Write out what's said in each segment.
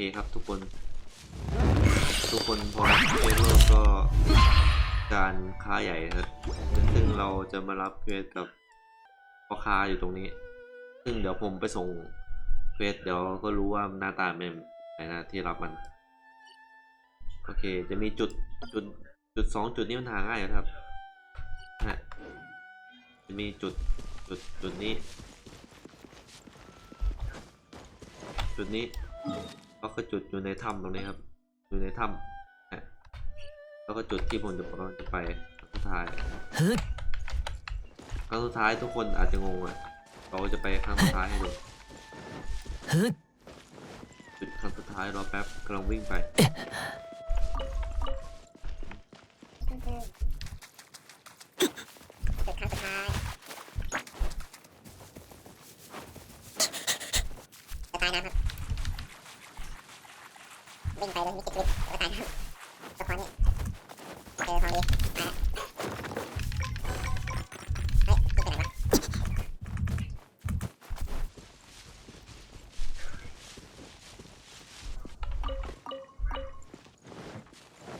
เคครับทุกคน ทุกคนพอเควสโลกก็การค้าใหญ่ครับซึ่งเราจะมารับเควสกับพ่อค้าอยู่ตรงนี้ ซึ่งเดี๋ยวผมไปส่งเควสเดี๋ยวก็รู้ว่าหน้าตาเป็นไงนะที่รับมัน โอเคจะมีจุดจุดจุดสองจุดนี้มันหาง่ายอยู่ครับฮะจะมีจุดจุดจุดนี้ จุดนี้ แล้วก็จุดอยู่ในถ้ำตรงนี้ครับ อยู่ในถ้ำฮะแล้วก็จุดที่ผมจะกำลังจะไปครั้งสุดท้ายครั้งสุดท้ายทุกคนอาจจะงงอะ เราจะไปครั้งสุดท้ายให้ดูจุดครั้งสุดท้ายรอแป๊บกำลังวิ่งไปจุดครั้งสุดท้ายจะตายนะครับ วิ่งไปเลยมีจิตวิทย์จะตายนะครับสะพานนี่เจอของดีมาแล้เฮ้ยวิ่งไปไหนวะ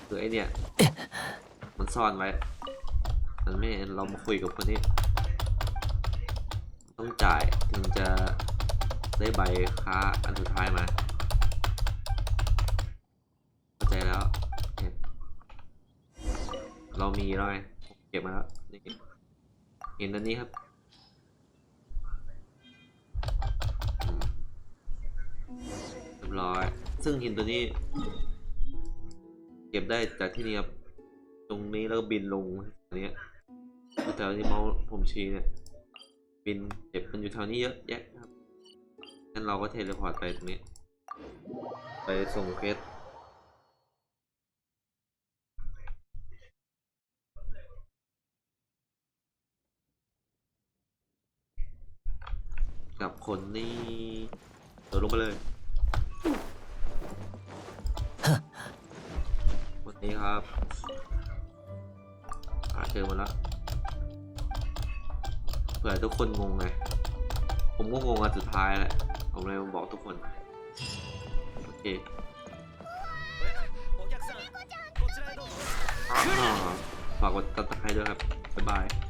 คือไอเนี่ย มันซ่อนไว้ มันไม่เรามาคุยกับคนนี้ ต้องจ่ายถึงจะได้ใบค้าอันสุดท้ายมา เรามีแล้วไงเก็บมาแล้วนี่เห็นอันนี้ครับเรียบร้อย ซึ่งหินตัวนี้ เก็บได้จากที่นี่ครับ ตรงนี้แล้วก็บินลงอันนี้แถวที่เมาส์ผมชี้เนี่ย บินเก็บมันอยู่แถวนี้เยอะแยะครับงั้นเราก็เทเลพอร์ตไปตรงนี้ ไปส่งเควส กับคนนี่เดินลงไปเลยวันนี้ครับหาเจอมาแล้วเผื่อทุกคนงงไง ผมก็งงอันสุดท้ายแหละ ผมเลยมาบอกทุกคน โอเคอ่าฝากกดติดตามด้วยครับ บ๊ายบาย